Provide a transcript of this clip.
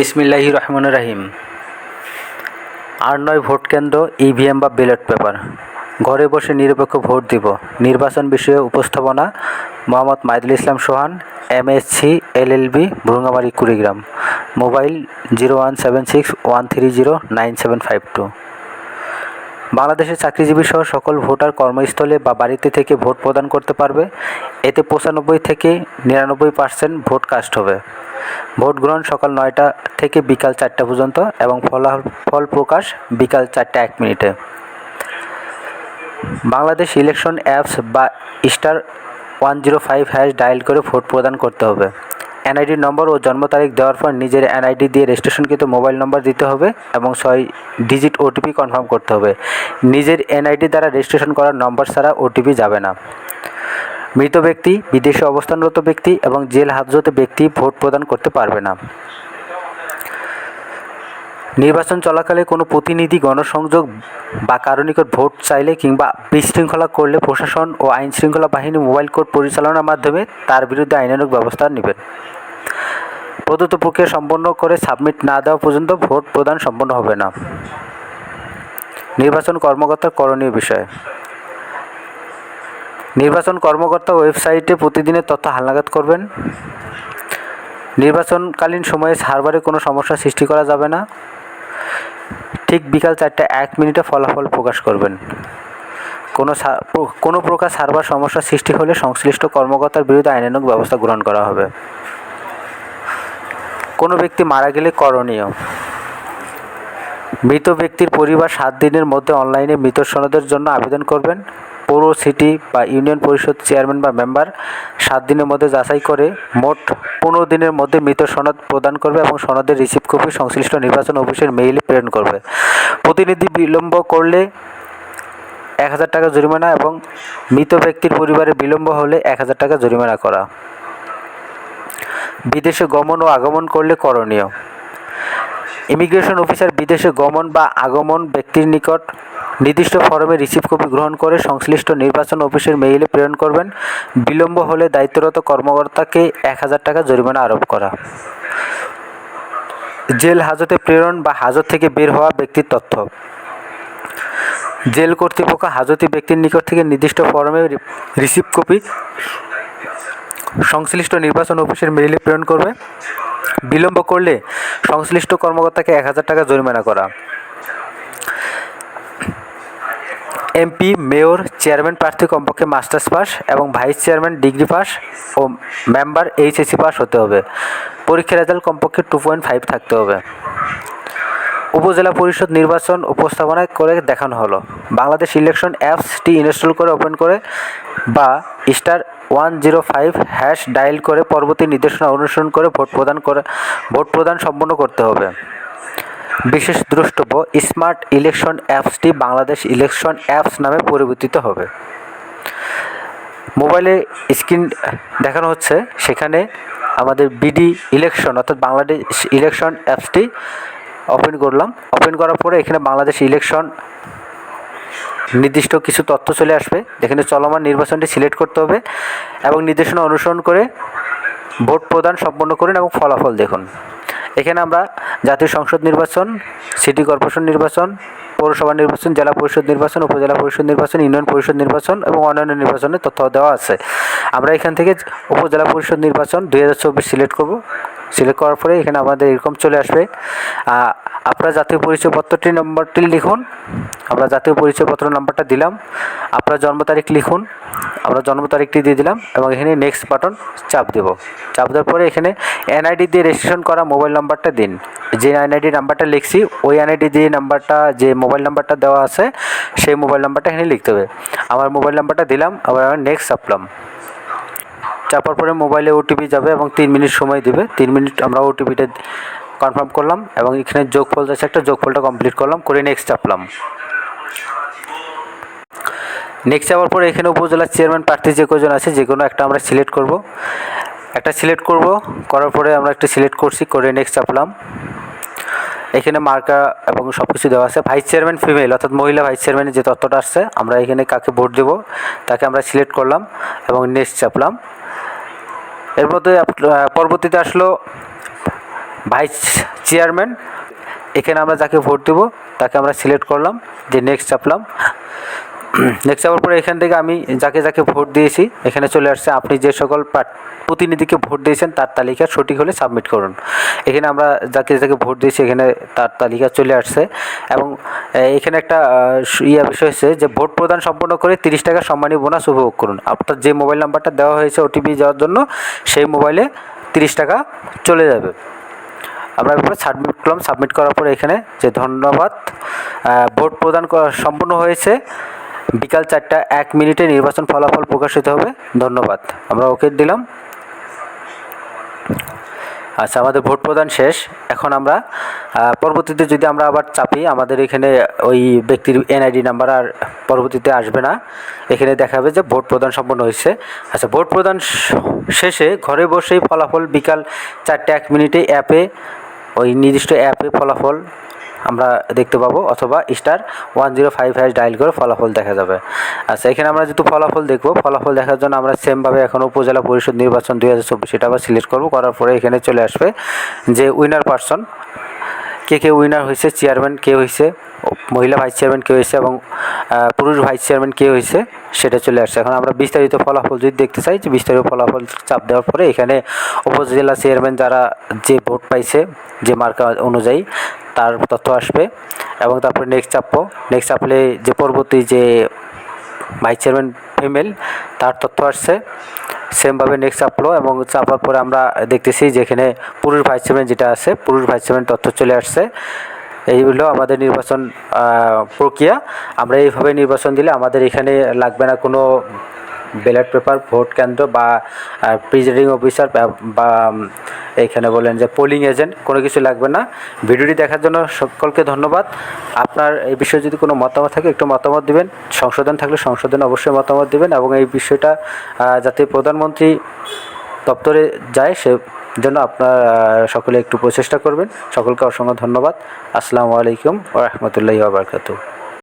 বিসমিল্লাহি রহমান রাহিম। আর নয় ভোট কেন্দ্র, ইভিএম বা ব্যালট পেপার। ঘরে বসে নিরপেক্ষ ভোট দিব। নির্বাচন বিষয়ে উপস্থাপনা, Mohammad Maidul Islam Sohan, MSc B Bhurungamari, Kurigram. Mobile zero one seven six one three zero nine seven five two. বাংলাদেশের চাকরিজীবী সহ সকল ভোটার কর্মস্থলে বা বাড়িতে থেকে ভোট প্রদান করতে পারবে। এতে পঁচানব্বই থেকে নিরানব্বই পার্সেন্ট ভোট কাস্ট হবে। ভোট গ্রহণ সকাল নয়টা থেকে বিকাল চারটা পর্যন্ত এবং ফলাফল প্রকাশ বিকাল চারটা এক মিনিটে। বাংলাদেশ ইলেকশন অ্যাপস বা star one zero five hash dial করে ভোট প্রদান করতে হবে। এনআইডি নম্বর ও জন্ম তারিখ দেওয়ার পর নিজের এনআইডি দিয়ে রেজিস্ট্রেশনকৃত মোবাইল নম্বর দিতে হবে এবং ছয় ডিজিট ওটিপি কনফার্ম করতে হবে। নিজের এনআইডি দ্বারা রেজিস্ট্রেশন করার নম্বর ছাড়া ওটিপি যাবে না। মৃত ব্যক্তি, বিদেশে অবস্থানরত ব্যক্তি এবং জেল হাজত ব্যক্তি ভোট প্রদান করতে পারবে না। নির্বাচন চলাকালে কোনো প্রতিনিধি গণসংযোগ বা কারও নিকট ভোট চাইলে কিংবা বিশৃঙ্খলা করলে প্রশাসন ও আইন শৃঙ্খলা বাহিনী মোবাইল কোর্ট পরিচালনার মাধ্যমে তার বিরুদ্ধে আইনানুগ ব্যবস্থা নেবেন প্রদত্ত প্রক্রিয়া সম্পন্ন করে সাবমিট না দেওয়া পর্যন্ত ভোট প্রদান সম্পন্ন হবে না। নির্বাচন কর্মকর্তার করণীয় বিষয়। নির্বাচন কর্মকর্তা ওয়েবসাইটে প্রতিদিনের তথ্য হালনাগাদ করবেন। নির্বাচনকালীন সময়ে সার্ভারে কোনো সমস্যা সৃষ্টি করা যাবে না। ঠিক বিকাল চারটে এক মিনিটে ফলাফল প্রকাশ করবেন। কোনো কোনো প্রকার সার্ভার সমস্যা সৃষ্টি হলে সংশ্লিষ্ট কর্মকর্তার বিরুদ্ধে আইনানুগ ব্যবস্থা গ্রহণ করা হবে। কোনো ব্যক্তি মারা গেলে করণীয়। মৃত ব্যক্তির পরিবার সাত দিনের মধ্যে অনলাইনে মৃত সনদের জন্য আবেদন করবেন। পৌর সিটি বা ইউনিয়ন পরিষদ চেয়ারম্যান বা মেম্বার সাত দিনের মধ্যে যাচাই করে মোট পনেরো দিনের মধ্যে মৃত সনদ প্রদান করবে এবং সনদের রিসিভ কপি সংশ্লিষ্ট নির্বাচন অফিসের মেইলে প্রেরণ করবে। প্রতিনিধি বিলম্ব করলে এক হাজার টাকা জরিমানা এবং মৃত ব্যক্তির পরিবারে বিলম্ব হলে এক হাজার টাকা জরিমানা করা। বিদেশে গমন ও আগমন করলে করণীয়। ইমিগ্রেশন অফিসার বিদেশে গমন বা আগমন ব্যক্তির নিকট নির্দিষ্ট ফরমে রিসিভ কপি গ্রহণ করে সংশ্লিষ্ট নির্বাচন অফিসের মেইলে প্রেরণ করবেন। বিলম্ব হলে দায়িত্বরত কর্মকর্তাকে এক হাজার টাকা জরিমানা আরোপ করা। জেল হাজতে প্রেরণ বা হাজত থেকে বের হওয়া ব্যক্তির তথ্য। জেল কর্তৃপক্ষ হাজতি ব্যক্তির নিকট থেকে নির্দিষ্ট ফরমে রিসিভ কপি সংশ্লিষ্ট নির্বাচন অফিসের মেইলে প্রেরণ করবে। বিলম্ব করলে সংশ্লিষ্ট কর্মকর্তাকে এক হাজার টাকা জরিমানা করা। এমপি, মেয়র, চেয়ারম্যান প্রার্থী কমপক্ষে মাস্টার্স পাস এবং ভাইস চেয়ারম্যান ডিগ্রি পাস ও মেম্বার এইচএসসি পাস হতে হবে। পরীক্ষার রেজাল্ট কমপক্ষে টু পয়েন্ট ফাইভ থাকতে হবে। উপজেলা পরিষদ নির্বাচন উপস্থাপনা করে দেখানো হলো। বাংলাদেশ ইলেকশন অ্যাপসটি ইনস্টল করে ওপেন করে বা star one zero five hash dial করে পরবর্তী নির্দেশনা অনুসরণ করে ভোট প্রদান করে ভোট প্রদান সম্পন্ন করতে হবে। বিশেষ দ্রষ্টব্য, স্মার্ট ইলেকশন অ্যাপসটি বাংলাদেশ ইলেকশন অ্যাপস নামে পরিবর্তিত হবে। মোবাইলে স্ক্রিন দেখানো হচ্ছে, সেখানে আমাদের বিডি ইলেকশন, অর্থাৎ বাংলাদেশ ইলেকশন অ্যাপসটি ওপেন করলাম। ওপেন করার পরে এখানে বাংলাদেশ ইলেকশন নির্দিষ্ট কিছু তথ্য চলে আসবে। যেখানে চলমান নির্বাচনটি সিলেক্ট করতে হবে এবং নির্দেশনা অনুসরণ করে ভোট প্রদান সম্পন্ন করুন এবং ফলাফল দেখুন। এখানে আমরা জাতীয় সংসদ নির্বাচন, সিটি কর্পোরেশন নির্বাচন, পৌরসভা নির্বাচন, জেলা পরিষদ নির্বাচন, উপজেলা পরিষদ নির্বাচন, ইউনিয়ন পরিষদ নির্বাচন এবং অন্যান্য নির্বাচনের তথ্য দেওয়া আছে। আমরা এখান থেকে উপজেলা পরিষদ নির্বাচন দুই হাজার চব্বিশ সিলেক্ট করব। সিলেক্ট করার পরে এখানে আমাদের এরকম চলে আসবে। আপনার জাতীয় পরিচয়পত্রটির নম্বরটি লিখুন। আমরা জাতীয় পরিচয়পত্র নম্বরটা দিলাম। আপনার জন্ম তারিখ লিখুন। আমরা জন্ম তারিখটি দিয়ে দিলাম এবং এখানে নেক্সট বাটন চাপ দেব। চাপ দেওয়ার পরে এখানে এনআইডি দিয়ে রেজিস্ট্রেশন করা মোবাইল নাম্বারটা দিন। যে এনআইডি নাম্বারটা লিখছি, ওই এনআইডি দিয়ে নাম্বারটা যে মোবাইল নাম্বারটা দেওয়া আছে, সেই মোবাইল নাম্বারটা এখানে লিখতে হবে। আমার মোবাইল নাম্বারটা দিলাম, আবার আমার নেক্সট চাপলাম। চাপার পরে মোবাইলে ওটিপি যাবে এবং তিন মিনিট সময় দেবে। তিন মিনিট আমরা ওটিপিটা কনফার্ম করলাম এবং এখানে যোগফল যাচ্ছে একটা, যোগফলটা কমপ্লিট করলাম, করে নেক্সট চাপলাম। নেক্সট যাওয়ার পরে এখানে উপজেলার চেয়ারম্যান প্রার্থী যে কজন আছে, যে কোনো একটা আমরা সিলেক্ট করব। একটা সিলেক্ট করব, করার পরে আমরা একটা সিলেক্ট করছি, করে নেক্সট চাপলাম। এখানে মার্কা এবং সব কিছু দেওয়া আছে। ভাইস চেয়ারম্যান ফিমেল অর্থাৎ মহিলা ভাইস চেয়ারম্যানের যে তথ্যটা আসছে, আমরা এখানে কাকে ভোট দেবো, তাকে আমরা সিলেক্ট করলাম এবং নেক্সট চাপলাম। এর মধ্যে পরবর্তীতে আসলো ভাইস চেয়ারম্যান এখানে আমরা যাকে ভোট দেবো, তাকে আমরা সিলেক্ট করলাম, যে নেক্সট চাপলাম। নেক্সট যাওয়ার পরে এখান থেকে আমি যাকে যাকে ভোট দিয়েছি, এখানে চলে আসছে আপনি যে সকল প্রতিনিধিকে ভোট দিয়েছেন, তার তালিকা সঠিক হলে সাবমিট করুন। এখানে আমরা যাকে যাকে ভোট দিয়েছি, এখানে তার তালিকা চলে আসছে। এবং এখানে একটা ইয়া বিষয় হচ্ছে যে ভোট প্রদান সম্পন্ন করে তিরিশ টাকা সম্মানী বোনাস উপভোগ করুন। আপনার যে মোবাইল নাম্বারটা দেওয়া হয়েছে ওটিপি যাওয়ার জন্য, সেই মোবাইলে তিরিশ টাকা চলে যাবে। আমরা এরপরে সাবমিট করলাম। সাবমিট করার পরে এখানে যে ধন্যবাদ ভোট প্রদান সম্পূর্ণ হয়েছে বিকাল চারটা, এক মিনিটে নির্বাচন ফলাফল প্রকাশিত হবে। ধন্যবাদ। আমরা ওকে দিলাম। আচ্ছা আমাদের ভোট প্রদান শেষ। এখন আমরা পরবর্তীতে যদি আমরা আবার চাপি, আমাদের এখানে ওই ব্যক্তির এনআইডি নাম্বার আর পরবর্তীতে আসবে না। এখানে দেখাবে যে ভোট প্রদান সম্পন্ন হয়েছে। আচ্ছা ভোট প্রদান শেষে ঘরে বসেই ফলাফল বিকাল চারটে, এক মিনিটে অ্যাপে ওই নির্দিষ্ট অ্যাপে ফলাফল আমরা দেখতে পাবো, অথবা star one zero five hash dial করে ফলাফল দেখা যাবে। আচ্ছা এখানে আমরা যেহেতু ফলাফল দেখব, ফলাফল দেখার জন্য আমরা সেমভাবে এখন উপজেলা পরিষদ নির্বাচন দুই হাজার চব্বিশ সেটা আবার সিলেক্ট করব, করার পরে এখানে চলে আসবে যে উইনার পার্সন কে কে উইনার হয়েছে চেয়ারম্যান কে হয়েছে, মহিলা ভাইস চেয়ারম্যান কে হয়েছে এবং পুরুষ ভাইস চেয়ারম্যান কে হয়েছে, সেটা চলে আসছে। এখন আমরা বিস্তারিত ফলাফল যদি দেখতে চাই, যে বিস্তারিত ফলাফল চাপ দেওয়ার পরে এখানে উপজেলা চেয়ারম্যান যারা যে ভোট পাইছে, যে মার্কা অনুযায়ী তার তথ্য আসবে এবং তারপরে নেক্সট চাপবো নেক্সট চাপলে যে পরবর্তী যে ভাইস চেয়ারম্যান ফিমেল তার তথ্য আসছে। সেমভাবে নেক্সট চাপলো এবং চাপার পরে আমরা দেখতেছি যেখানে পুরুষ ভাইস চেয়ারম্যান যেটা আছে, পুরুষ ভাইস চেয়ারম্যান তথ্য চলে আসছে। এই হলো আমাদের নির্বাচন প্রক্রিয়া। আমরা এইভাবে নির্বাচন দিলে আমাদের এখানে লাগবে না কোনো ব্যালট পেপার ভোট কেন্দ্র বা প্রিজাইডিং অফিসার বা এইখানে বলেন যে পোলিং এজেন্ট কোনো কিছু লাগবে না। ভিডিওটি দেখার জন্য সকলকে ধন্যবাদ। আপনার এই বিষয়ে যদি কোনো মতামত থাকে, একটু মতামত দিবেন। সংশোধন থাকলে সংশোধন অবশ্যই মতামত দিবেন এবং এই বিষয়টা যাতে প্রধানমন্ত্রী দপ্তরে যায়, সে জন্য আপনার সকলে একটু প্রচেষ্টা করবেন। সকলকে অসংখ্য ধন্যবাদ। আসসালামু আলাইকুম ও রহমতুল্লাহি আবরকাতু